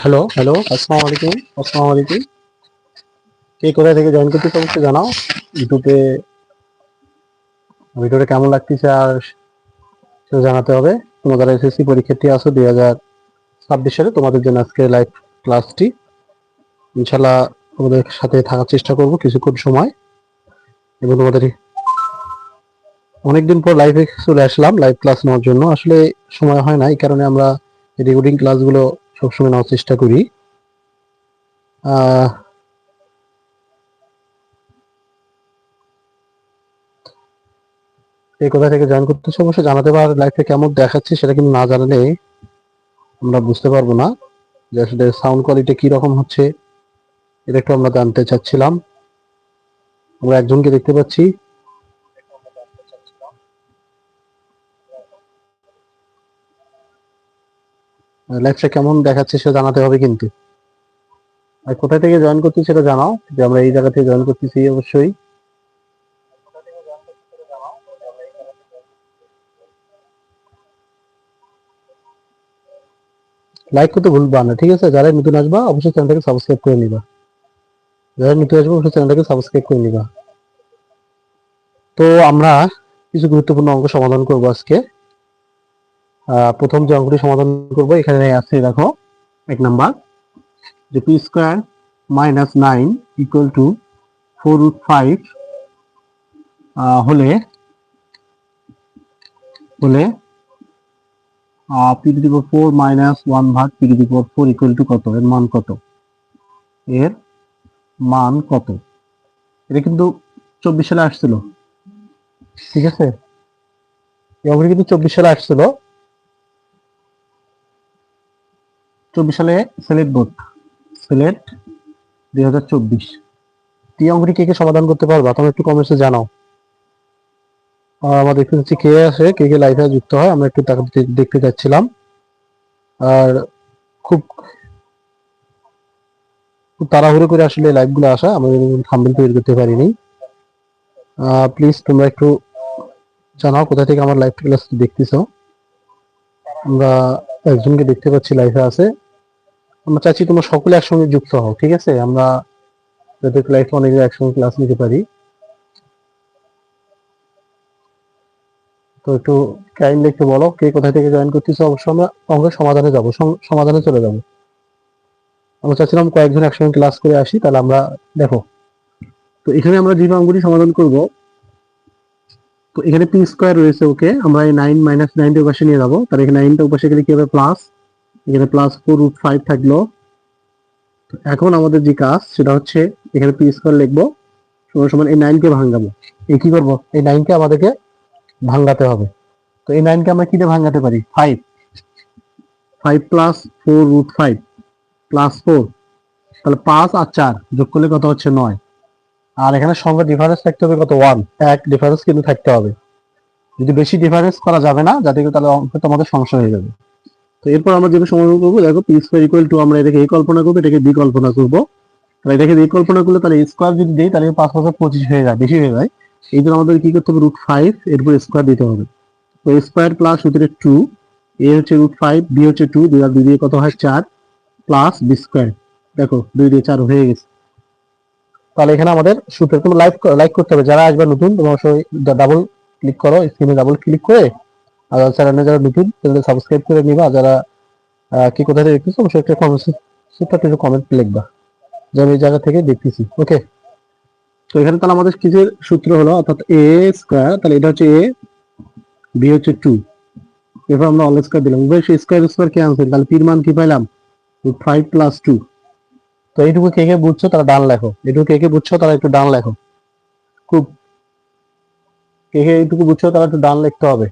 Hello hello আসসালামু আলাইকুম আসসালামু আলাইকুম কে কোথায় থেকে জয়েন করতে অবশ্যই জানাও? ইউটিউবে ভিডিওটা কেমন লাগতেছে আর সেটা জানাতে হবে। তোমরা যারা এসএসসি পরীক্ষার্থী আছো, দুই হাজার ছাব্বিশ সালে তোমাদের জন্য আজকে লাইভ ক্লাসটি ইনশাল্লাহ তোমাদের সাথে থাকার চেষ্টা করব কিছুক্ষণ সময়। এবং তোমাদের অনেকদিন পর লাইভে চলে আসলাম লাইভ ক্লাস নেওয়ার জন্য। আসলে সময় হয় না, এই কারণে আমরা রেকর্ডিং ক্লাসগুলো সবসময় নেওয়ার চেষ্টা করি। এই কোথা থেকে জয়েন করতেছে অবশ্যই জানাতে পার লাইফে কেমন দেখাচ্ছে সেটা কিন্তু না জানালে আমরা বুঝতে পারব না যে আসলে সাউন্ড কোয়ালিটি কি রকম হচ্ছে। এটা একটু আমরা জানতে চাচ্ছিলাম। আমরা একজনকে দেখতে পাচ্ছি। লাইফটা কেমন দেখাচ্ছে সেটা জানাতে হবে কিন্তু। আর কোথা থেকে জয়েন করছি সেটা জানাও, যে আমরা এই জায়গা থেকে জয়েন করতেছি অবশ্যই। লাইক করতে ভুলবা না, ঠিক আছে? যারা নতুন আসবা, অবশ্যই চ্যানেলটাকে সাবস্ক্রাইব করে নিবা। যারা নতুন আসবে, অবশ্যই চ্যানেলটাকে সাবস্ক্রাইব করে নিবা। তো আমরা কিছু গুরুত্বপূর্ণ অঙ্ক সমাধান করব আজকে। প্রথম যে অঙ্কটি সমাধান করব, এখানে আছে দেখো, এক নাম্বার, যে P square minus nine equal to four root five হলে হলে P to four minus one ভাগ P to four equal to কত? এর মান কত? এর মান কত? এটা কিন্তু চব্বিশ সালে আসছিল। ঠিক আছে? এই কিন্তু চব্বিশ সালে আসছিল। চব্বিশ সালে সিলেট বোর্ড সিলেট দুই হাজার চব্বিশ। এই অঙ্কটি কে কে সমাধান করতে পারবা? তোমরা একটু কমেন্টসে জানাও। আমরা দেখতে পাচ্ছি কে আসে কে কে লাইভে যুক্ত হয়, আমরা একটু তাকে দেখতে যাচ্ছিলাম। আর খুব তাড়াহুড়ো করে আসলে লাইভগুলো আসা, আমরা থাম্বেল তৈরি করতে পারিনি। প্লিজ তোমরা একটু জানাও, কোথা থেকে আমার লাইভ ক্লাস দেখতেছো। আমরা একজনকে দেখতে পাচ্ছি লাইভে আছে। আমরা চাইছি তোমরা সকলে একসঙ্গে যুক্ত হও, ঠিক আছে? আমরা যাতে লাইফে অনেক একসঙ্গে ক্লাস নিতে পারি। তো একটু কাইন্ডলি একটু বলো, কে কোথা থেকে জয়েন করতেছো? অবশ্যই আমরা অঙ্কের সমাধানে যাব সমাধানে চলে যাব। আমরা চাচ্ছিলাম কয়েকজন একসঙ্গে ক্লাস করে আসি, তাহলে আমরা দেখো। তো এখানে আমরা যে অঙ্কটি সমাধান করব, তো এখানে পি স্কোয়ার রয়েছে, ওকে? আমরা এই নাইন মাইনাস নাইনটা পাশে নিয়ে যাব। তাহলে এখানে নাইনটা পাশে গেলে কি হবে? প্লাস এখানে প্লাস ফোর রুট ফাইভ থাকল। এখন আমাদের যে কাজ, সেটা হচ্ছে এখানে পি স্কোয়ার লিখব, সমান সমান এই নাইনকে ভাঙাবো। এই কি করব? এই নাইনকে আমাদেরকে ভাঙাতে হবে। তো এই নাইনকে আমরা কি দিয়ে ভাঙাতে পারি? Five five plus four root five plus four তাহলে পাঁচ আর চার যোগ করলে কত হচ্ছে নয়। আর এখানে সঙ্গে ডিফারেন্স থাকতে হবে কত? ওয়ান এক ডিফারেন্স কিন্তু থাকতে হবে। যদি বেশি ডিফারেন্স করা যাবে না, যাতে তাহলে অঙ্ক তোমাদের সমস্যা হয়ে যাবে। তো এরপর আমরা যেটা সমাধান করব, দেখো পি স্কোয়ার ইকুয়াল টু আমরা এটাকে এই কল্পনা করব, এটাকে বি কল্পনা করব। এটাকে বি কল্পনা করলে তাহলে স্কোয়ার যদি দিই, তাহলে পাঁচ পাঁচ পঁচিশ হয়ে যায়, বেশি হয়ে যায়। এই জন্য আমাদের কি করতে হবে রুট ফাইভ এরপর স্কোয়ার দিতে হবে। তো স্কোয়ার প্লাস সূত্রে টু এ হচ্ছে রুট ফাইভ বি হচ্ছে টু দুই আর দুই দিয়ে কত হয় চার প্লাস বি স্কোয়ার দেখো, দুই দিয়ে চার হয়ে গেছে। তাহলে এখানে আমাদের সূত্রের তুমি লাইক লাইক করতে হবে। যারা আসবে নতুন, তোমার ডাবল ক্লিক করো স্ক্রিনে ডাবল ক্লিক করে আর চ্যানেলে যারা নতুন চ্যানেলে সাবস্ক্রাইব করে নিবা। যারা কি কোথা থেকে দেখতেছো, অবশ্যই একটা কমেন্ট একটা কমেন্ট লিখবা। যে আমি এই জায়গা থেকে দেখতেছি। ওকে তো এখানে তাহলে আমাদের কিসের সূত্র হলো? অর্থাৎ এ স্কোয়ার তাহলে এটা হচ্ছে এ বি হচ্ছে টু এরপর আমরা অল স্কোয়ার দিলাম। উভয় স্কোয়ার স্কোয়ার কে আনছেন। তাহলে পির মান কি পাইলাম? ফাইভ প্লাস টু তো এইটুকু কে কে বুঝছ, তারা ডান লেখো। এইটুকু কে কে বুঝছ, তারা একটু ডান লেখো। খুব কে কে এইটুকু বুঝছ, তারা একটু ডান লিখতে হবে।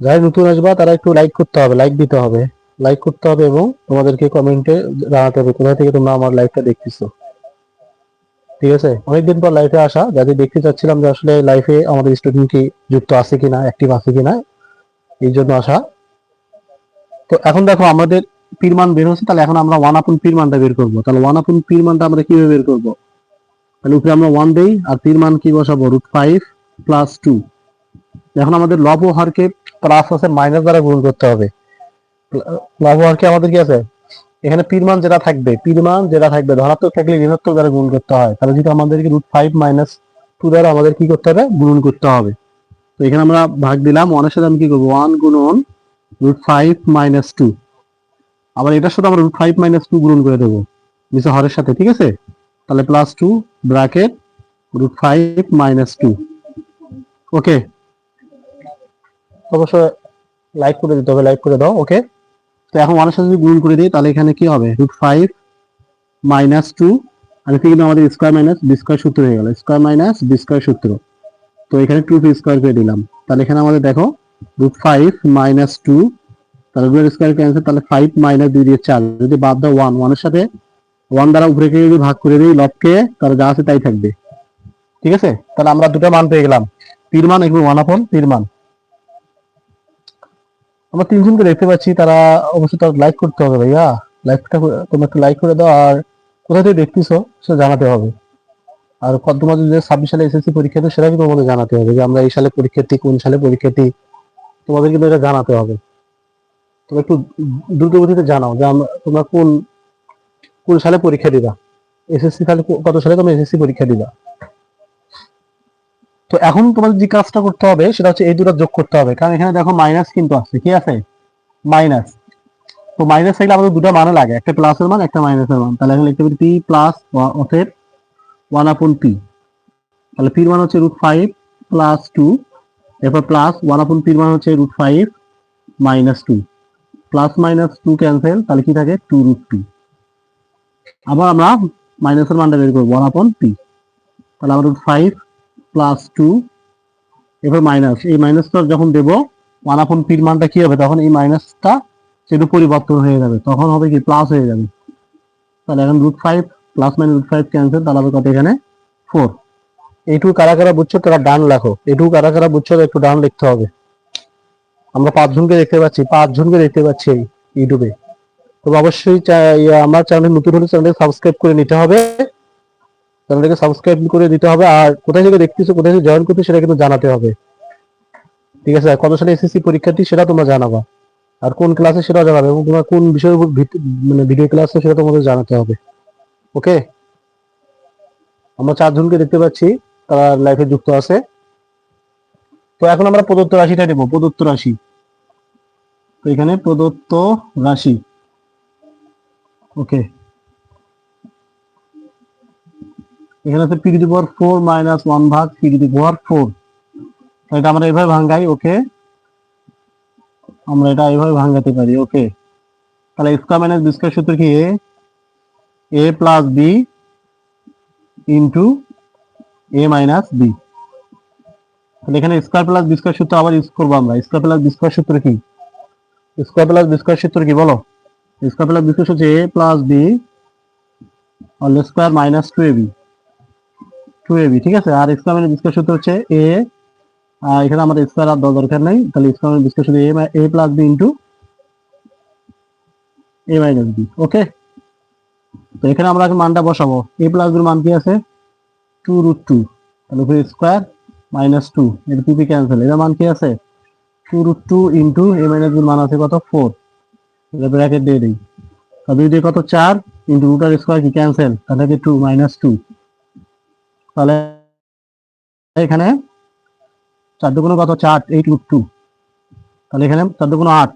যারা নতুন আসবা, তারা একটু লাইক করতে হবে লাইক দিতে হবে। লাইক করতে হবে এবং তোমাদেরকে কমেন্টে জানাতে হবে কোথা থেকে তোমরা আমার লাইভটা দেখতেছো। ঠিক আছে? অনেকদিন পর লাইফে আসা। যাদের দেখতে চাচ্ছিলাম যে আসলে লাইফে আমাদের স্টুডেন্ট কি যুক্ত আছে কিনা অ্যাক্টিভ আছে কিনা, এই জন্য আসা। তো এখন দেখো, আমাদের পির মান বের হচ্ছে, তাহলে এখন আমরা ওয়ান আপন পির মানটা বের করব। তাহলে ওয়ান আপন পির মানটা আমরা কীভাবে বের করব? তাহলে উপরে আমরা ওয়ান দেই, আর তিন মান কি বসাবো? রুট ফাইভ প্লাস টু এখন আমাদের লব ও হরকে প্লাস আছে মাইনাস দ্বারা গুণ করতে হবে। লব ও হরকে আমাদের কি আছে? এখানে পির মান যেটা থাকবে পির মান যেটা থাকবে, ধনাত্মক থাকলে ঋণাত্মক দ্বারা গুণ করতে হয়। তাহলে যদি আমাদেরকে রুট ফাইভ মাইনাস টু দ্বারা আমাদের কি করতে হবে? গুণ করতে হবে। তো এখানে আমরা ভাগ দিলাম ওয়ানের সাথে আমি কি করব? ওয়ান গুণন রুট ফাইভ মাইনাস টু আবার এটার সাথে আমরা রুট ফাইভ মাইনাস টু গুণ করে দেবো নিচে হরের সাথে, ঠিক আছে? তাহলে plus two bracket root five minus two okay অবশ্যই লাইক করে দিতে হবে লাইক করে দাও ওকে তো এখন ওয়ানের সাথে যদি গুণ করে দিই, তাহলে এখানে কি হবে? রুট ফাইভ মাইনাস টু আর এতে কিন্তু আমাদের স্কোয়ার মাইনাস বি স্কোয়ার সূত্র হয়ে গেল স্কোয়ার মাইনাস বি স্কোয়ার সূত্র। তো এখানে টু পি স্কোয়ার করে দিলাম। তাহলে এখানে আমাদের দেখো রুট ফাইভ মাইনাস টু তাহলে রুটের স্কোয়ার ক্যান্সেল তাহলে ফাইভ মাইনাস দুই দিয়ে চার। যদি বাদ দাও ওয়ান ওয়ানের সাথে ওয়ান দ্বারা উপরে কে যদি ভাগ করে দিই লবকে তাহলে যা আছে তাই থাকবে। ঠিক আছে? তাহলে আমরা দুটো মান পেয়ে গেলাম। পির মান এগুলো ওয়ান আপন পির মান। আমরা তিনজনকে দেখতে পাচ্ছি, তারা অবশ্যই তার লাইক করতে হবে ভাইয়া। লাইকটা তোমরা একটু লাইক করে দাও, আর কোথা থেকে দেখতেছো সেটা জানাতে হবে। আর কত তোমাদের যে ছাব্বিশ সালে এসএসসি পরীক্ষা তো সেটা কিন্তু তোমাদের জানাতে হবে যে আমরা এই সালে পরীক্ষার্থী, কোন সালে পরীক্ষার্থী, তোমাদের কিন্তু এটা জানাতে হবে। তোমরা একটু দ্রুত গতিতে জানাও যে আমরা তোমরা কোন কোন সালে পরীক্ষা দিবা? এসএসসি সালে কত সালে তোমরা এসএসসি পরীক্ষা দিবা? তো এখন তোমাদের যে কাজটা করতে হবে, সেটা হচ্ছে এই দুটো যোগ করতে হবে। কারণ এখানে দেখো মাইনাস কিন্তু আছে কি আছে? মাইনাস তো মাইনাস থাকলে আমাদের দুটো মানে লাগে, একটা প্লাসের মান, একটা মাইনাসের মান। তাহলে এখানে লিখতে পারি পি প্লাস অতএব ওয়ান আপন পি তাহলে পির মান হচ্ছে রুট ফাইভ প্লাস টু এরপর প্লাস ওয়ান আপন পির মান হচ্ছে root five minus two plus minus two cancel তাহলে কি থাকে? টু রুট টু আবার আমরা মাইনাসের মানটা বের করব ওয়ান আপন পি তাহলে আমরা রুট ফাইভ প্লাস টু এবার মাইনাস এই মাইনাসটা যখন দেব ওয়ান আপন পির মানটা কি হবে? তখন এই মাইনাসটা সেটা পরিবর্তন হয়ে যাবে। তখন হবে কি? প্লাস হয়ে যাবে। তাহলে এখন root five plus minus root five cancel তাহলে হবে কত এখানে? ফোর এইটুকু কারা কারা বুঝছ? তারা ডান লেখো। এইটুকু কারা কারা বুঝছ? একটু ডান লিখতে হবে। আমরা পাঁচজনকে দেখতে পাচ্ছি। পাঁচজনকে দেখতে পাচ্ছি ইউটিউবে তো অবশ্যই চা- আমার চ্যানেল নতুন হলে চ্যানেলকে সাবস্ক্রাইব করে নিতে হবে। চ্যানেলটাকে সাবস্ক্রাইব করে দিতে হবে। আর কোথায় থেকে দেখতেছো, কোথায় থেকে জয়েন করতে সেটা কিন্তু জানাতে হবে। ঠিক আছে, কত সালে এসএসসি পরীক্ষার্থী সেটা তোমরা জানাবা। আর কোন ক্লাসে সেটা জানাবে। এবং তোমার কোন বিষয়ের উপর মানে ভিডিও ক্লাসে সেটা তোমাদের জানাতে হবে। ওকে আমরা চারজনকে দেখতে পাচ্ছি, তারা লাইফে যুক্ত আছে। তো এখন আমরা প্রদত্ত রাশিটা নেব। প্রদত্ত রাশি। তো এখানে প্রদত্ত রাশি। ওকে এখানে আছে P to the power four minus one ভাগ P to the power four. এটা আমরা এভাবে ভাঙ্গাই ওকে? আমরা এটা এভাবে ভাঙাতে পারি, ওকে? তাহলে স্কোয়ার মাইনাস বি স্কোয়ার সূত্র কি A? A plus B into A minus B তাহলে এখানে স্কোয়ার প্লাস বি স্কোয়ার সূত্র আবার ইউজ করব আমরা। স্কোয়ার প্লাস বি স্কোয়ার সূত্র কি? স্কোয়ার প্লাস বি স্কোয়ার সূত্র কি, বলো? স্কোয়ার প্লাস বি স্কোয়ার হচ্ছে A plus B all square minus two A B two A B ঠিক আছে? আর স্কোয়ার মাইনাস সূত্র হচ্ছে এ এখানে আমাদের স্কোয়ার আর দেওয়ার দরকার নেই। তাহলে স্কোয়ার মাইনাস বি স্কোয়ার সূত্র A plus B into A minus B okay তো এখানে আমরা মানটা বসাবো। এ প্লাস বির মান কি আছে? টু রুট টু তাহলে উপরে স্কোয়ার মাইনাস টু এটা পিপি ক্যান্সেল এটার মান কি আছে? Two root two into A minus বির মান আছে কত? ফোর এটা ব্র্যাকেট দিয়ে দিই। তাহলে দিয়ে কত? চার। ইন্টু রুটার স্কোয়ার কি? ক্যান্সেল তাহলে টু মাইনাস টু তাহলে এখানে চার দুগুণ কত? চার এইট রুট টু তাহলে এখানে চার দুগুণ আট।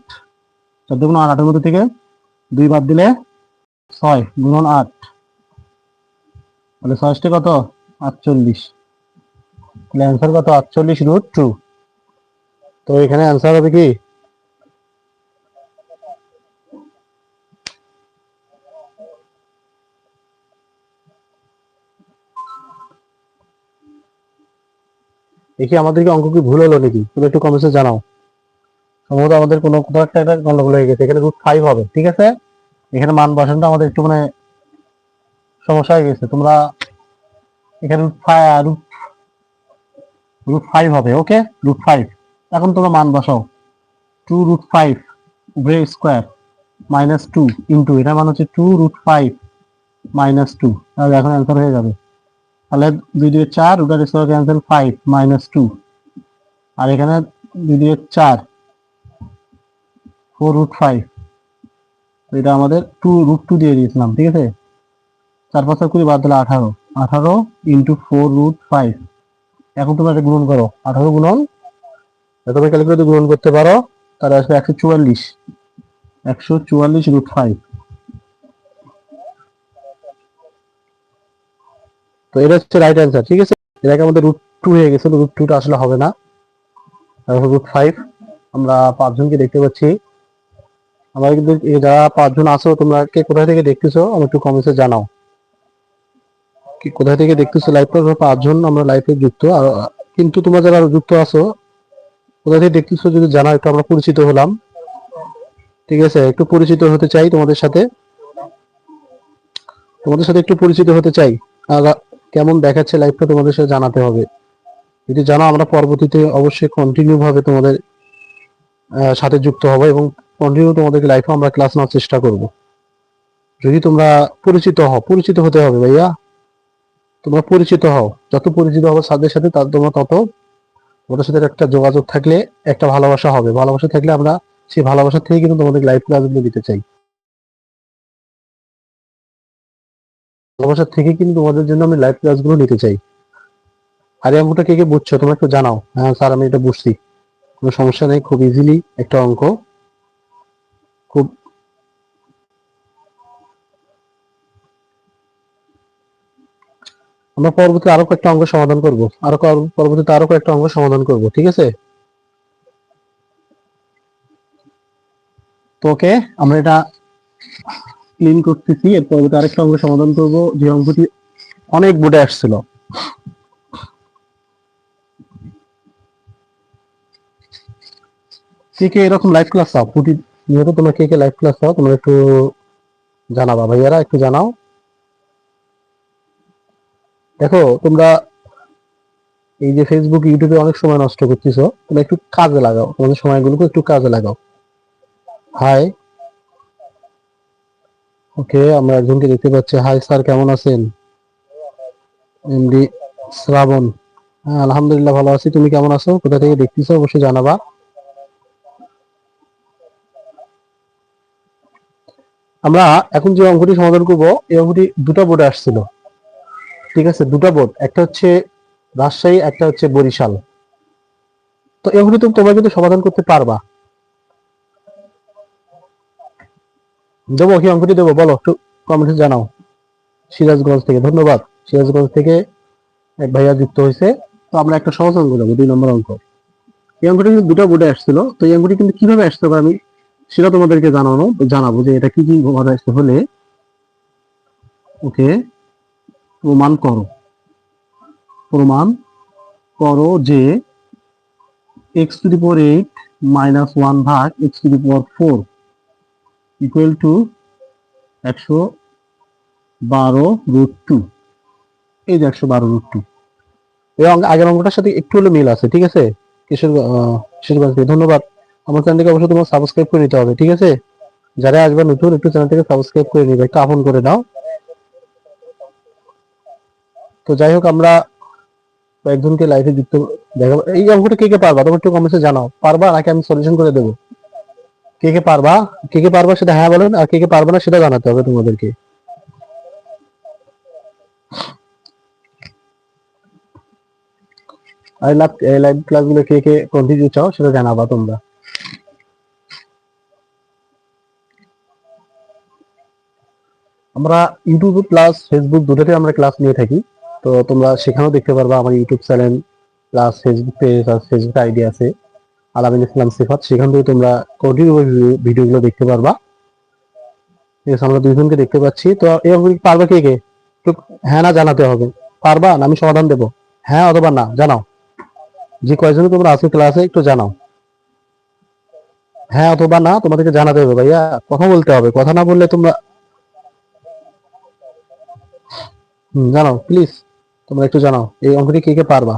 চার দুগুণ আট, আটের মধ্যে থেকে দুই বাদ দিলে ছয়, গুণন আট। তাহলে ছয়শটি কত? আটচল্লিশ। তাহলে অ্যান্সার কত? আটচল্লিশ রুট টু তো এখানে অ্যান্সার হবে কি? দেখি আমাদের কি অঙ্ক কি ভুল হলো নাকি? তুমি একটু কমেন্টে জানাও। সম্ভবত আমাদের কোনো কোথাও একটা একটা গন্ডগোল হয়ে গেছে। এখানে রুট ফাইভ হবে, ঠিক আছে? এখানে মান বসানোটা আমাদের একটু মানে সমস্যা হয়ে গেছে। তোমরা এখানে root five root root five হবে ওকে রুট ফাইভ এখন তোমরা মান বসাও। টু রুট ফাইভ উপরে স্কোয়ার মাইনাস টু ইন্টু এটা মান হচ্ছে two root five minus two তাহলে এখন অ্যান্সার হয়ে যাবে। তাহলে দুই দুই চার rotor square cancel five minus two আর এখানে দুই দুই চার ফোর রুট ফাইভ এটা আমাদের টু রুট টু দিয়ে দিয়েছিলাম, ঠিক আছে? চার পাঁচ কুড়ি বাদ দিলে আঠারো। আঠারো ইন্টু ফোর রুট ফাইভ এখন তোমরা এটা গুণন করো। আঠারো গুণন তুমি ক্যালকুলেটর গুণন করতে পারো, তাহলে আসবে একশো চুয়াল্লিশ। একশো চুয়াল্লিশ রুট ফাইভ এটা হচ্ছে রাইট অ্যান্সার ঠিক আছে? এটাকে আমাদের রুট টু হয়ে গেছে রুট টুটা আসলে হবে না। রুট ফাইভ আমরা পাঁচজনকে দেখতে পাচ্ছি। আমরা কিন্তু যারা পাঁচজন আছো, তোমরা কে কোথায় থেকে দেখতেছো আমার একটু কমেন্টে জানাও। কি কোথায় থেকে দেখতেছো লাইভ পাঁচজন আমরা লাইভে যুক্ত। আর, কিন্তু তোমরা যারা যুক্ত আছো কোথা থেকে দেখতেছো যদি জানাও, একটু আমরা পরিচিত হলাম। ঠিক আছে? একটু পরিচিত হতে চাই তোমাদের সাথে। তোমাদের সাথে একটু পরিচিত হতে চাই। কেমন দেখাচ্ছে লাইভটা তোমাদের সাথে জানাতে হবে। যদি জানো, আমরা পরবর্তীতে অবশ্যই কন্টিনিউ ভাবে তোমাদের সাথে যুক্ত হব এবং কন্টিনিউ তোমাদেরকে লাইফে আমরা ক্লাস নেওয়ার চেষ্টা করব। যদি তোমরা পরিচিত হও, পরিচিত হতে হবে ভাইয়া। তোমরা পরিচিত হও। যত পরিচিত হবে সাথে সাথে তার তোমরা তত ওদের সাথে একটা যোগাযোগ থাকলে একটা ভালোবাসা হবে। ভালোবাসা থাকলে আমরা সেই ভালোবাসা থেকে কিন্তু তোমাদের লাইফ ক্লাসগুলো দিতে চাই। ভালোবাসা থেকে কিন্তু তোমাদের জন্য আমি লাইভ ক্লাসগুলো নিতে চাই। আর অঙ্কটা কে কে বুঝছ? তোমরা একটু জানাও। হ্যাঁ স্যার, আমি এটা বুঝছি। কোনো সমস্যা নেই, খুব ইজিলি একটা অঙ্ক। খুব আমরা পরবর্তীতে আরও কয়েকটা অঙ্ক সমাধান করব। আরও পরবর্তীতে আরও কয়েকটা অঙ্ক সমাধান করব, ঠিক আছে? তো ওকে আমরা এটা ক্লিন করতেছি। এর পরবর্তী আরেকটা অঙ্ক সমাধান করব, যে অঙ্কটি অনেক বোর্ডে আসছিল। কে এরকম লাইভ ক্লাস তোমরা কে কে লাইভ ক্লাস একটু জানাবা ভাইয়ারা, একটু জানাও। দেখো, তোমরা এই যে ফেসবুক ইউটিউবে অনেক সময় নষ্ট করতেছো, তোমরা একটু কাজে লাগাও। তোমাদের সময়গুলোকে একটু কাজে লাগাও। হাই ওকে, আমরা একজনকে দেখতে পাচ্ছি। হাই স্যার কেমন আছেন? এমডি শ্রাবণ। হ্যাঁ আলহামদুলিল্লাহ ভালো আছি। তুমি কেমন আছো? কোথা থেকে দেখতেছো? অবশ্যই জানাবা। আমরা এখন যে অঙ্কটি সমাধান করব, এই অঙ্কটি দুটো বোর্ডে আসছিল। ঠিক আছে? দুটো বোর্ড। একটা হচ্ছে রাজশাহী, একটা হচ্ছে বরিশাল। তো এই অঙ্কটি তোমরা কিন্তু সমাধান করতে পারবা। দেবো, কি অঙ্কটি দেবো? বলো, একটু কমেন্টে জানাও। সিরাজগঞ্জ থেকে, ধন্যবাদ। সিরাজগঞ্জ থেকে এক ভাইয়া যুক্ত হয়েছে। তো আমরা একটা সহজ অঙ্ক দেবো, দুই নম্বর অঙ্ক। এই অঙ্কটি কিন্তু দুটো বোর্ডে আসছিল, তো এই অঙ্কটি কিন্তু কীভাবে আসতে পারে আমি সেটা তোমাদেরকে জানানো, জানাব যে এটা কি কি ভাবে আসতে হলে। ওকে, প্রমাণ করো। প্রমাণ করো যে X to the power eight minus one ভাগ X to the power four equal to একশো বারো রুট টু এই যে একশো বারো রুট টু এই আগের অঙ্কটার সাথে একটু হলে মিল আছে ঠিক আছে? কিশোর আহ, কিশোরগঞ্জ থেকে ধন্যবাদ। আমার চ্যানেলটিকে অবশ্যই তোমার সাবস্ক্রাইব করে নিতে হবে ঠিক আছে? যারা আসবে নতুন একটু চ্যানেলটিকে সাবস্ক্রাইব করে নিবে একটু আপন করে দাও তো যাই হোক আমরা কয়েকজনকে লাইভে যুক্ত দেখাবো। এই অঙ্কটা কে কে পারবা? তোমার একটু কমেন্টে জানাও। পারবা? নাকি আমি সলিউশন করে দেবো? কে কে পারবা? কে কে পারবা সেটা হ্যাঁ বলেন আর কে কে পারবা না সেটা জানাতে হবে তোমাদেরকে। আর লাইভ ক্লাসগুলো কে কে চাও সেটা জানাবা তোমরা। আমরা ইউটিউব প্লাস ফেসবুক দুটোতে আমরা ক্লাস নিয়ে থাকি। তো তোমরা সেখানেও দেখতে পারবা আমার YouTube channel plus Facebook page আর ফেসবুক আইডি আছে। আলামিন ইসলাম সিফাত, সেখান থেকে তোমরা কন্টিনিউ ভিডিওগুলো দেখতে পারবা। ঠিক আছে, আমরা দুইজনকে দেখতে পাচ্ছি। তো এরকম পারবা কে কে? হ্যাঁ না জানাতে হবে। পারবা না, আমি সমাধান দেবো। হ্যাঁ অথবা না, জানাও। যে কয়জন তোমরা আজকে ক্লাসে একটু জানাও। হ্যাঁ অথবা না, তোমাদেরকে জানাতে হবে ভাইয়া। কথা বলতে হবে, কথা না বললে তোমরা জানাও প্লিজ তোমরা একটু জানাও, এই অঙ্কটি কে কে পারবা?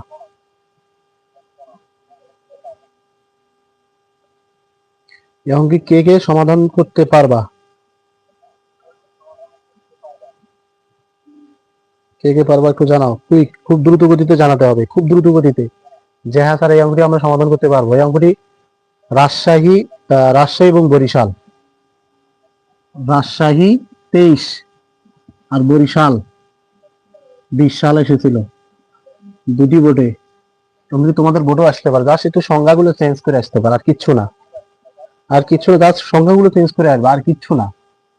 এই অঙ্কটি কে কে সমাধান করতে পারবা? কে কে পারবা একটু জানাও। কুইক খুব দ্রুত গতিতে জানাতে হবে, খুব দ্রুত গতিতে। যে হ্যাঁ স্যার এই অঙ্কটি আমরা সমাধান করতে পারব। এই অঙ্কটি রাজশাহী রাজশাহী এবং বরিশাল। রাজশাহী তেইশ আর বরিশাল বিশ সাল এসেছিল। দুটি বোর্ডে এমনি তোমাদের বোর্ডও আসতে পারে। জাস্ট একটু সংজ্ঞাগুলো চেঞ্জ করে আসতে পারে, আর কিচ্ছু না। আর কিছু না জাস্ট সংখ্যাগুলো চেঞ্জ করে আসবে, আর কিচ্ছু না।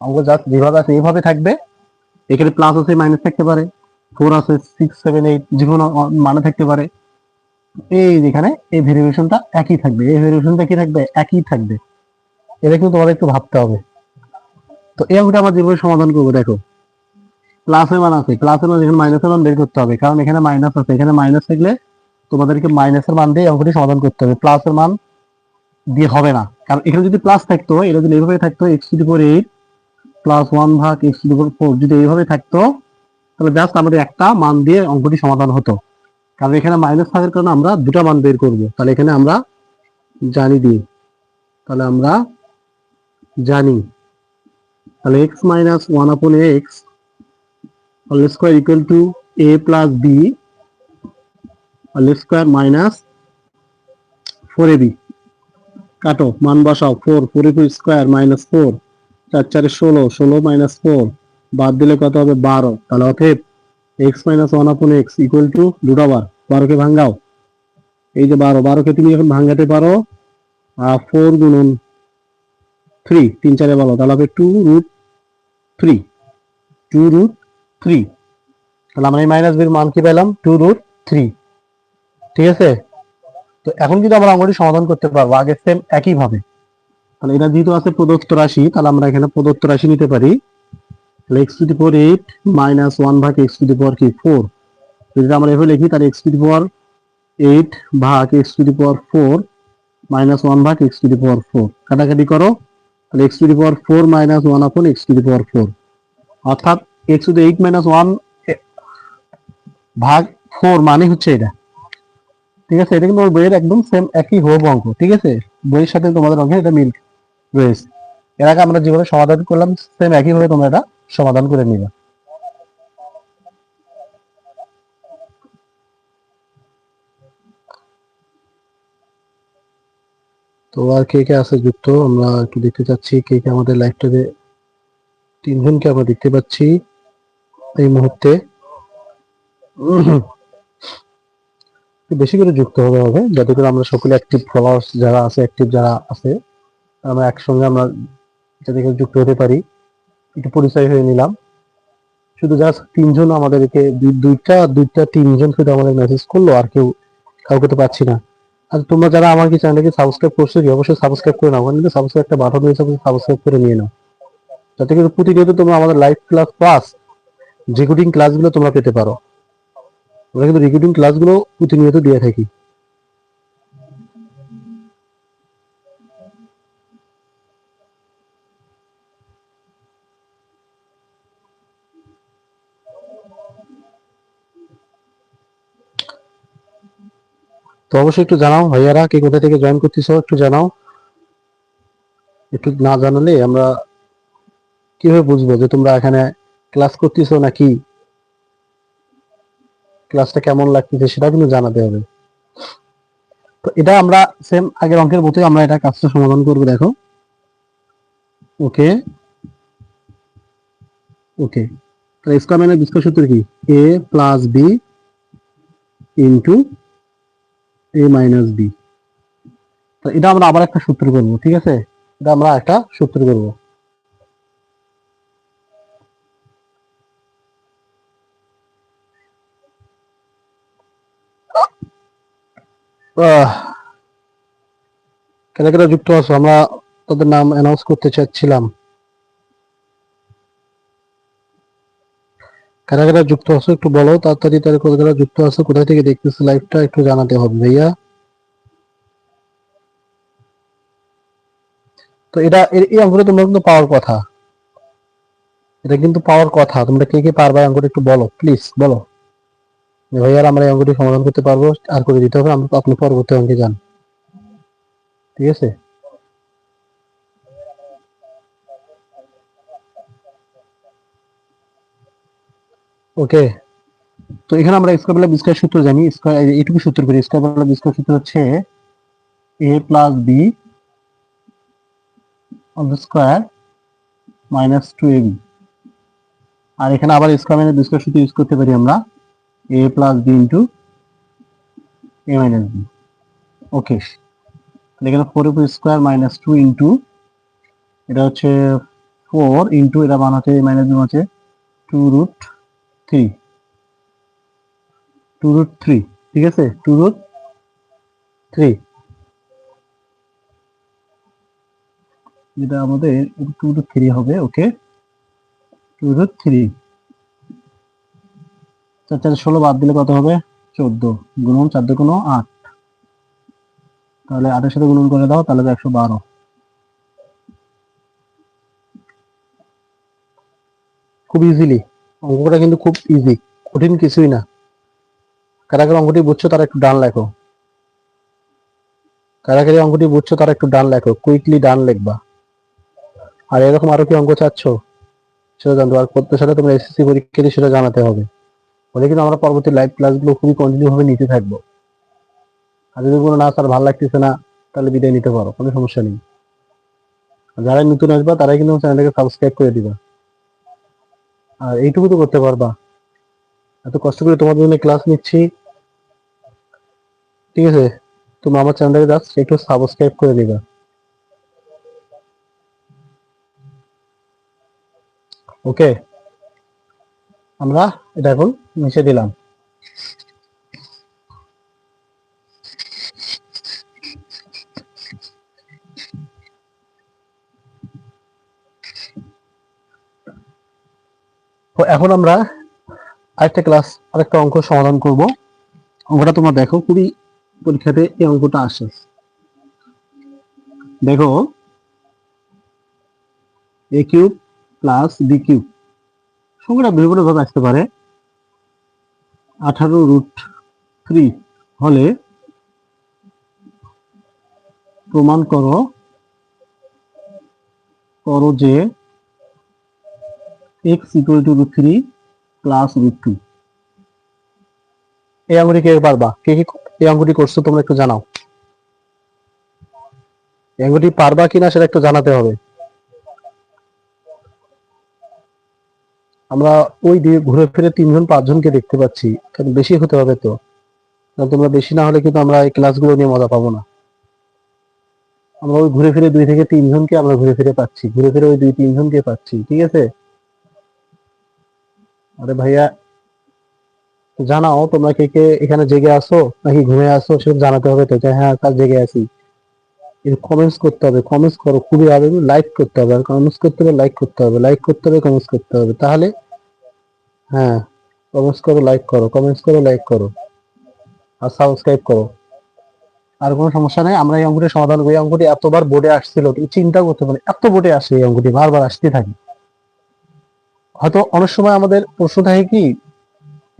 অঙ্ক জাস্ট যেভাবে আছে এইভাবে থাকবে। এখানে প্লাস আছে মাইনাস থাকতে পারে। ফোর আছে সিক্স সেভেন এইট যে কোনো মানে থাকতে পারে। এই যেখানে এই ভেরিয়েশনটা একই থাকবে। এই ভেরিয়েশনটা কি থাকবে? একই থাকবে। এটা কিন্তু তোমাদের একটু ভাবতে হবে। তো এই অঙ্কটা আমরা যেভাবে সমাধান করব, দেখো। প্লাসের মান আছে। প্লাসের মান এখানে মাইনাসের মান বের করতে হবে। কারণ এখানে মাইনাস আছে। এখানে মাইনাস থাকলে তোমাদেরকে মাইনাসের মান দিয়ে অঙ্কটি সমাধান করতে হবে। প্লাসের মান দিয়ে হবে না। কারণ এখানে যদি প্লাস থাকতো, এটা যদি এইভাবে থাকতো X to the four eight plus one ভাগ X to the four four যদি এইভাবে থাকতো, তাহলে জাস্ট আমাদের একটা মান দিয়ে অঙ্কটি সমাধান হতো। কারণ এখানে মাইনাস থাকার কারণে আমরা দুটা মান বের করব। তাহলে এখানে আমরা জানি দিই তাহলে আমরা জানি। তাহলে এক্স মাইনাস ওয়ান আপন X whole square equal to A plus B whole square minus four A B কাটো মান বসাও four four A square minus four চার, চারে ষোলো ষোলো মাইনাস ফোর বাদ দিলে কত হবে? বারো। তাহলে অতএব এক্স মাইনাস ওয়ান আপন এক্স ইকুয়াল টু দুটো বার বারোকে ভাঙ্গাও। এই যে বারো, বারোকে তুমি এখন ভাঙ্গাতে পারো আর ফোর গুণন থ্রি তিন চারে বলো, তাহলে হবে two root three two root three তাহলে আমরা এই মাইনাস বির মান কি পেলাম? টু রুট থ্রি ঠিক আছে? তো এখন কিন্তু আমরা অঙ্কটি সমাধান করতে পারব আগে সেম একই ভাবে তাহলে এটা যেহেতু আছে প্রদত্ত রাশি, তাহলে আমরা এখানে প্রদত্ত রাশি নিতে পারি। X to the power eight minus one ভাগ এক্স টু দি পাওয়ার কি? ফোর যদি আমরা এভাবে লিখি, তাহলে X to the power eight ভাগ X to the power four minus one ভাগ X to the power four কাটাকাটি করো। তাহলে X to the power four minus one আপন X to the power four অর্থাৎ X to the eight minus one ভাগ four মানে হচ্ছে এটা। ঠিক আছে? এটা কিন্তু বইয়ের একদম সেম একই হোক অঙ্ক, ঠিক আছে? বইয়ের সাথে তোমাদের অঙ্কে এটা মিল রয়েছে। এর আগে আমরা যেভাবে সমাধান করলাম সেম একই ভাবে তোমরা এটা সমাধান করে নিবে। তো আর কে কে আছে যুক্ত? আমরা একটু দেখতে চাচ্ছি কে কে আমাদের লাইভটাতে তিনজনকে আমরা দেখতে পাচ্ছি এই মুহূর্তে। বেশি করে যুক্ত হবে হবে, যাতে করে আমরা সকলে অ্যাক্টিভ ফলোয়ার্স যারা আছে অ্যাক্টিভ যারা আছে, আমরা একসঙ্গে আমরা যাতে করে যুক্ত হতে পারি। একটু পরিচয় হয়ে নিলাম। শুধু জাস্ট তিনজন আমাদেরকে দুইটা দুইটা তিনজন শুধু আমাদের মেসেজ করল, আর কেউ কাউকে তো পাচ্ছি না। আর তোমরা যারা আমার কি চ্যানেলকে সাবস্ক্রাইব করছ কি, অবশ্যই সাবস্ক্রাইব করে নাও কিন্তু সাবস্ক্রাইব একটা বাটন রয়েছে সাবস্ক্রাইব করে নিয়ে নাও। যাতে করে প্রতিনিয়ত তোমরা আমাদের লাইভ ক্লাস প্লাস রেকর্ডিং ক্লাসগুলো তোমরা পেতে পারো। আমরা কিন্তু রেকর্ডিং ক্লাসগুলো প্রতিনিয়ত দিয়ে থাকি। তো অবশ্যই একটু জানাও, ভাইয়ারা কে কোথা থেকে জয়েন করতেছো একটু জানাও। একটু না জানালে আমরা কীভাবে বুঝব যে তোমরা এখানে ক্লাস করতেছো নাকি ক্লাসটা কেমন লাগতেছে সেটা কিন্তু জানাতে হবে। তো এটা আমরা সেম আগের অঙ্কের মতোই আমরা এটা কাজটা সমাধান করব, দেখো। ওকে ওকে তাহলে স্কোয়ার মাইনাস বি স্কোয়ার সূত্র কি? A plus B into A minus B এটা আমরা আবার একটা সূত্র করব, ঠিক আছে? এটা আমরা একটা সূত্র করব। আহ, কেন কেন যুক্ত আছো? আমরা তাদের নাম অ্যানাউন্স করতে চাচ্ছিলাম। কারা যুক্ত আছো একটু বলো তাড়াতাড়ি তারা কোথা যুক্ত আছো কোথা থেকে দেখতেছো লাইভটা একটু জানাতে হবে ভাইয়া। তো এটা এই অঙ্কটা তোমরা কিন্তু পাওয়ার কথা। এটা কিন্তু পাওয়ার কথা তোমরা কে কে পারবে অঙ্কটা একটু বলো প্লিজ বলো। ভাইয়ার আমরা এই অঙ্কটি সমাধান করতে পারব, আর করে দিতে হবে আপনি পরবর্তী অঙ্কে যান। ঠিক আছে? ওকে, তো এখানে আমরা স্কোয়ার প্লাস স্কোয়ার সূত্র জানি স্কোয়ার এইটুকু সূত্র করি স্কোয়ার প্লাস স্কোয়ার সূত্র হচ্ছে A plus B all square minus two A B আর এখানে আবার স্কোয়ার মাইনাস স্কোয়ার সূত্র ইউজ করতে পারি আমরা। A plus B into A minus B okay এখানে ফোর উপর স্কোয়ার মাইনাস টু ইন্টু এটা হচ্ছে ফোর ইন্টু এটা মান হচ্ছে মাইনাস বি হচ্ছে two root three two root three ঠিক আছে? টু রুট থ্রি যেটা আমাদের টু রুট থ্রি হবে ওকে টু রুট থ্রি চার চার ষোলো বাদ দিলে কত হবে? চোদ্দ। গুণন চার দু কোনো আট। তাহলে আটের সাথে গুণন করে দাও, তাহলে একশো বারো। খুব ইজিলি অঙ্কটা কিন্তু খুব ইজি কঠিন কিছুই না। কারা কারা অঙ্কটি বুঝছ, তারা একটু ডান লেখো। কারা কারা অঙ্কটি বুঝছ, তারা একটু ডান লেখো। কুইকলি ডান লিখবা। আর এরকম আরও কি অঙ্ক চাচ্ছ? সেটা জানতে আর করতে সাথে তোমরা এসএসসি পরীক্ষা সেটা জানাতে হবে। ওদের কিন্তু আমরা পরবর্তী লাইভ ক্লাসগুলো খুবই কন্টিনিউ ভাবে নিতে থাকব। আর যদি কোনো না স্যার ভালো লাগতেছে না, তাহলে বিদায় নিতে পারো, কোনো সমস্যা নেই। যারা নতুন আসবা, তারাই কিন্তু চ্যানেলটাকে সাবস্ক্রাইব করে দিবা। আর এইটুকু তো করতে পারবা। এত কষ্ট করে তোমাদের জন্য ক্লাস নিচ্ছি। ঠিক আছে তুমি আমার চ্যানেলটাকে জাস্ট একটু সাবস্ক্রাইব করে দিবা। ওকে আমরা এটা এখন মিশে দিলাম। এখন আমরা আরেকটা ক্লাস আরেকটা অঙ্ক সমাধান করব। অঙ্কটা তোমরা দেখো, খুবই পরীক্ষাতে এই অঙ্কটা আসে। দেখো A cube plus B cube সংখ্যাটা বিভিন্ন ভাবে আসতে পারে। আঠারো রুট থ্রি হলে প্রমাণ করো করো যে X equal to root three plus root two এই অঙ্কটি কে পারবা কে কি এই অঙ্কটি করছ তোমরা একটু জানাও। অঙ্কটি পারবা কিনা সেটা একটু জানাতে হবে। আমরা ওই দিয়ে ঘুরে ফিরে তিনজন, পাঁচজনকে দেখতে পাচ্ছি। কারণ বেশি হতে হবে তো। তোমরা বেশি না হলে কিন্তু আমরা এই ক্লাসগুলো নিয়ে মজা পাবো না। আমরা ওই ঘুরে ফিরে দুই থেকে তিনজনকে আমরা ঘুরে ফিরে পাচ্ছি। ঘুরে ফিরে ওই দুই, তিনজনকে পাচ্ছি। ঠিক আছে? আরে ভাইয়া, জানাও তোমরা কে কে এখানে জেগে আসো নাকি ঘুমে আসো সেটা জানাতে হবে তো। হ্যাঁ স্যার জেগে আছি। কমেন্টস করতে হবে। কমেন্টস করো, খুবই হবে লাইক করতে হবে। আর কমেন্টস করতে হবে লাইক করতে হবে। লাইক করতে হবে কমেন্টস করতে হবে। তাহলে হ্যাঁ কমেন্টস করো লাইক করো। কমেন্টস করো লাইক করো। আর সাবস্ক্রাইব করো। আর কোনো সমস্যা নেই, আমরা এই অঙ্কটি সমাধান করি। অঙ্কটি এতবার বোর্ডে আসছিল চিন্তা করতে পারি এত বোর্ডে আসে এই অঙ্কটি, বারবার আসতে থাকে। হয়তো অনেক সময় আমাদের প্রশ্ন থাকে কি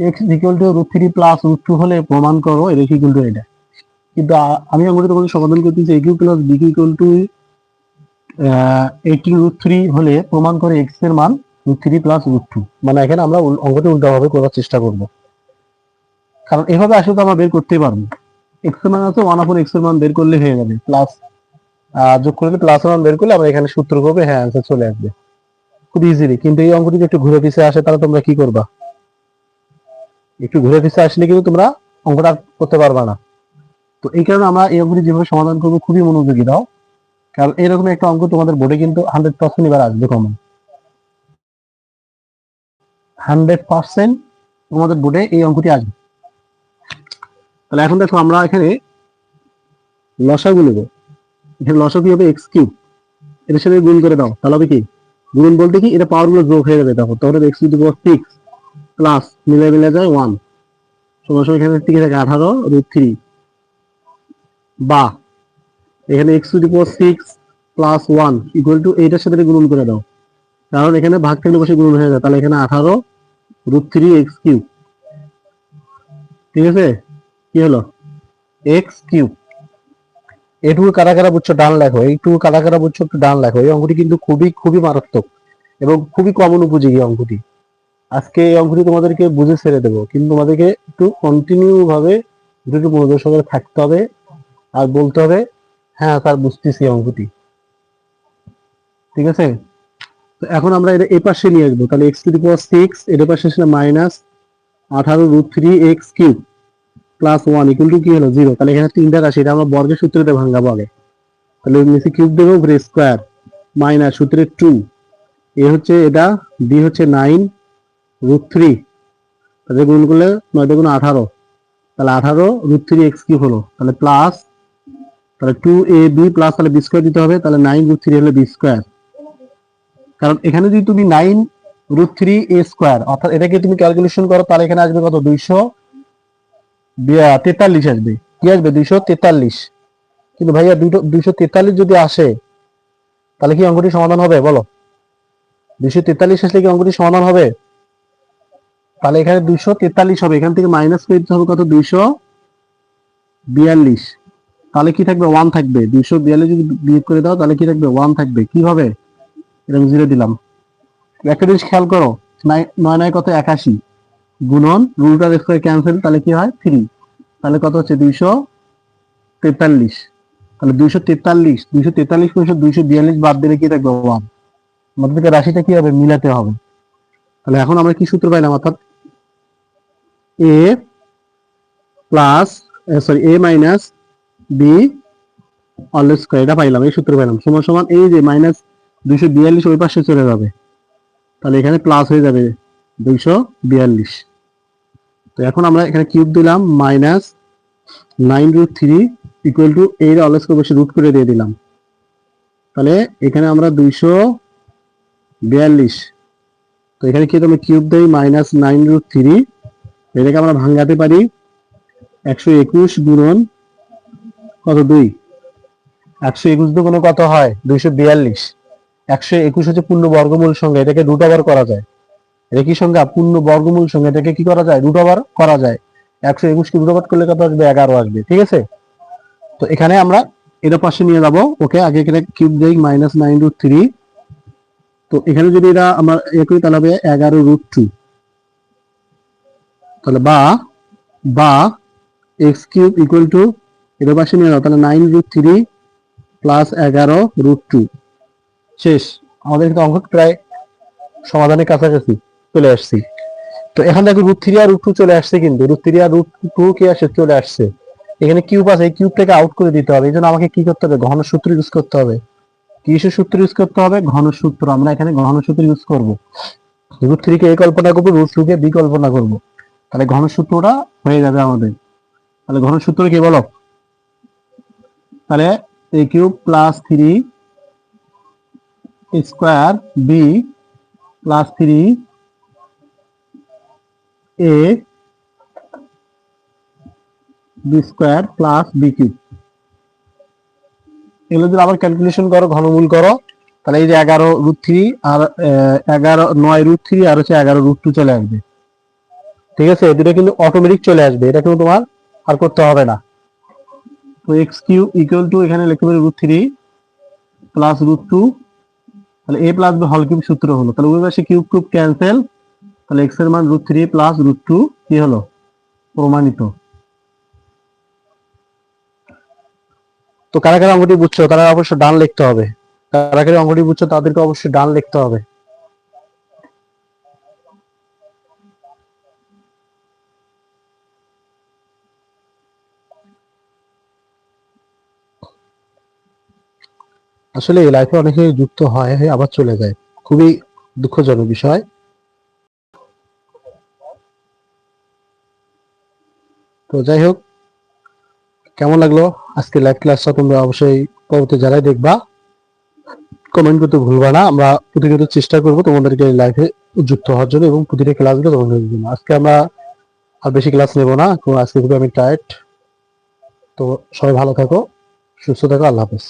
X equal to root three plus root two হলে প্রমাণ করো এটা ইকুয়াল টু এটা। কিন্তু আমি অঙ্কটি তোমাদের সমাধান করতেছি A cube plus B cube equal to eighteen root three হলে প্রমাণ করে এক্সের মান root three plus root two মানে এখানে আমরা অঙ্কটি উল্টাভাবে করার চেষ্টা করব। কারণ এভাবে আসলে তো আমরা বের পারব। এক্সের মান আছে ওয়ান এক্সের মান বের করলে হয়ে যাবে। প্লাস যোগ করলে প্লাস মান বের করলে আমরা এখানে সূত্র করবে হ্যাঁ অ্যান্সার চলে আসবে। খুব ইজিলি কিন্তু এই অঙ্কটি একটু ঘুরে পিছিয়ে আসে, তাহলে তোমরা কি করবা? একটু ঘুরে পিছিয়ে আসলে কিন্তু তোমরা অঙ্কটা করতে পারবা না। তো এই কারণে আমরা এই অঙ্কটি যেভাবে সমাধান করব খুবই মনোযোগী, দাও। কারণ এরকম একটা অঙ্ক তোমাদের বোর্ডে কিন্তু হান্ড্রেড পার্সেন্ট এবার আসবে কমন হান্ড্রেড পার্সেন্ট তোমাদের বোর্ডে এই অঙ্কটি আসবে। তাহলে এখন দেখো আমরা এখানে লসাগু নেব। এখানে লসা কি হবে এক্স কিউব এটার সাথে গুণ করে দাও। তাহলে হবে কি? গুণ বলতে কি? এটা পাওয়ারগুলো যোগ হয়ে যাবে, দেখো। তাহলে এক্স টু সিক্স প্লাস মিলে মিলে যায় ওয়ান সময় সময় এখানে টিকে থাকে আঠারো রুট থ্রি বা। এখানে X to the power six plus one equal to এইটার সাথে গুণন করে দাও। কারণ এখানে ভাগ থাকলে বসে গুণন হয়ে যায়, তাহলে এখানে আঠারো রুট থ্রি এক্স কিউব ঠিক আছে? কি হলো? এক্স কিউব এটুকু কারা কারা বুঝছ, ডান লেখো। এইটুকু কারা কারা বুঝছ, একটু ডান লেখো। এই অঙ্কটি কিন্তু খুবই খুবই মারাত্মক এবং খুবই কমন উপযোগী অঙ্কটি। আজকে এই অঙ্কটি তোমাদেরকে বুঝে ছেড়ে দেবো, কিন্তু তোমাদেরকে একটু কন্টিনিউ ভাবে একটু মনোযোগ থাকতে হবে। আর বলতে হবে হ্যাঁ স্যার, বুঝতেছি অঙ্কটি। ঠিক আছে? এখন আমরা এটা এই পাশে নিয়ে আসব। তাহলে X to the power six এটার পাশে ছিল মাইনাস আঠারো root three X cube plus one equal to কি হলো? জিরো তাহলে এখানে তিনটা রাশি, এটা আমরা বর্গের সূত্রতে ভাঙাবো আগে। তাহলে নিচে কিউব দেবো উপরে স্কোয়ার মাইনাস সূত্রে টু এ হচ্ছে এটা বি হচ্ছে নাইন রুট থ্রি তাহলে গুণ করলে নয় দেখুন আঠারো। তাহলে আঠারো রুট থ্রি এক্স কিউব হলো। তাহলে প্লাস তাহলে টু এ বি প্লাস তাহলে বি স্কোয়ার দিতে হবে, তাহলে নাইন রুট থ্রি হলে বি স্কোয়ার কারণ এখানে যদি তুমি nine root three A square অর্থাৎ এটাকে তুমি ক্যালকুলেশন করো, তাহলে এখানে আসবে কত? দুইশো তেতাল্লিশ আসবে। কি আসবে? দুইশো তেতাল্লিশ। কিন্তু ভাইয়া, দুটো, দুইশো তেতাল্লিশ যদি আসে, তাহলে কি অঙ্কটি সমাধান হবে? বলো। দুইশো তেতাল্লিশ আসলে কি অঙ্কটি সমাধান হবে? তাহলে এখানে দুইশো তেতাল্লিশ হবে। এখান থেকে মাইনাস করে দিতে হবে কত? দুইশো বিয়াল্লিশ। তাহলে কি থাকবে? ওয়ান থাকবে। দুইশো বিয়াল্লিশ যদি বিয়োগ করে দাও, তাহলে কি থাকবে? ওয়ান থাকবে। কি হবে এরকম জিরো দিলাম। একটা জিনিস খেয়াল করো, নয় নয় কত? একাশি। গুণন আর স্কোয়ার ক্যান্সেল তাহলে কি হয়? থ্রি তাহলে কত হচ্ছে? দুইশো তেতাল্লিশ। তাহলে দুইশো তেতাল্লিশ দুইশো তেতাল্লিশ পয়সা দুইশো বিয়াল্লিশ বাদ দিলে কি থাকবে? ওয়ান আমাদের থেকে রাশিটা কি হবে? মিলাতে হবে। তাহলে এখন আমরা কি সূত্র পাইলাম? অর্থাৎ A plus sorry A minus B all square এটা পাইলাম, এই সূত্র পাইলাম। সমান সমান এই যে মাইনাস দুইশো বিয়াল্লিশ ওই পাশে চলে যাবে। তাহলে এখানে প্লাস হয়ে যাবে দুইশো বিয়াল্লিশ। তো এখন আমরা এখানে কিউব দিলাম minus nine root three equal to এর অলস করে বসে রুট করে দিয়ে দিলাম। তাহলে এখানে আমরা দুইশো বিয়াল্লিশ। তো এখানে কি তুমি কিউব দেই মাইনাস নাইন রুট থ্রি এটাকে আমরা ভাঙাতে পারি। একশো একুশ গুণন কত দুই? একশো একুশ দুগুণ কত হয়? দুইশো বিয়াল্লিশ। একশো একুশ হচ্ছে পূর্ণ বর্গমূল সংখ্যা, এটাকে রুট ওভার করা যায়। এটা কি সংখ্যা? পূর্ণ বর্গমূল সংখ্যা, এটাকে কি করা যায়? রুট ওভার করা যায়। একশো একুশকে রুট ওভার করলে কত আসবে? এগারো আসবে, ঠিক আছে? তো এখানে আমরা এটা পাশে নিয়ে যাব, ওকে? আগে এখানে কিউব দেই মাইনাস নাইন রুট থ্রি তো এখানে যদি এটা আমার ইয়ে করি, তাহলে হবে এগারো রুট টু তাহলে বা বা এক্স কিউব ইকুয়াল টু এটার পাশে নিয়ে যাও তাহলে নাইন রুট থ্রি প্লাস এগারো রুট টু শেষ। আমাদের কিন্তু অঙ্ক প্রায় সমাধানের কাছাকাছি চলে আসছি। তো এখান থেকে রুট থ্রি আর রুট টু চলে আসছে কিন্তু। রুট থ্রি আর রুট টু কি আসে চলে আসছে। এখানে কিউব আছে, এই কিউবটাকে আউট করে দিতে হবে। এই জন্য আমাকে কি করতে হবে? ঘন সূত্র ইউজ করতে হবে। কিসের সূত্র ইউজ করতে হবে? ঘন সূত্র। আমরা এখানে ঘন সূত্র ইউজ করব। রুট থ্রি কে এ কল্পনা করব রুট টু কে বি কল্পনা করব। তাহলে ঘন সূত্রটা হয়ে যাবে আমাদের। তাহলে ঘন সূত্র কি বলো? তাহলে A cube plus three square B plus three A B square plus B cube এগুলো যদি আবার ক্যালকুলেশন করো, ঘনমূল করো, তাহলে এই যে এগারো রুট থ্রি আর এগারো, নয় রুট থ্রি আর হচ্ছে এগারো রুট টু চলে আসবে। ঠিক আছে? দুটো কিন্তু অটোমেটিক চলে আসবে। এটা কিন্তু তোমার আর করতে হবে না। তো এক্স কিউ ইকুয়াল টু এখানে লিখতে পারি root three plus root two তাহলে এ প্লাস বি হল কিউব সূত্র হলো। তাহলে উভয় পাশে কিউব কিউব ক্যান্সেল তাহলে এক্সের মান root three plus root two কি হলো? প্রমাণিত। তো কারা কারা অঙ্কটি বুঝছ, তারা অবশ্যই ডান লিখতে হবে। কারা কারা অঙ্কটি বুঝছ, তাদেরকে অবশ্যই ডান লিখতে হবে। আসলে এই লাইফে অনেকে যুক্ত হয়, হয়ে আবার চলে যায়। খুবই দুঃখজনক বিষয়। তো যাই হোক, কেমন লাগল আজকে লাইভ ক্লাসটা তোমরা অবশ্যই পরবর্তী যারাই দেখবা। কমেন্ট করতে ভুলবা না। আমরা প্রতিনিয়ত চেষ্টা করব তোমাদেরকে লাইফে যুক্ত হওয়ার জন্য এবং প্রতিটা ক্লাসগুলো তোমাদের জন্য। আজকে আমরা আর বেশি ক্লাস নেব না। আজকে খুবই আমি টায়ার্ড তো সবাই ভালো থাকো, সুস্থ থাকো। আল্লাহ হাফেজ।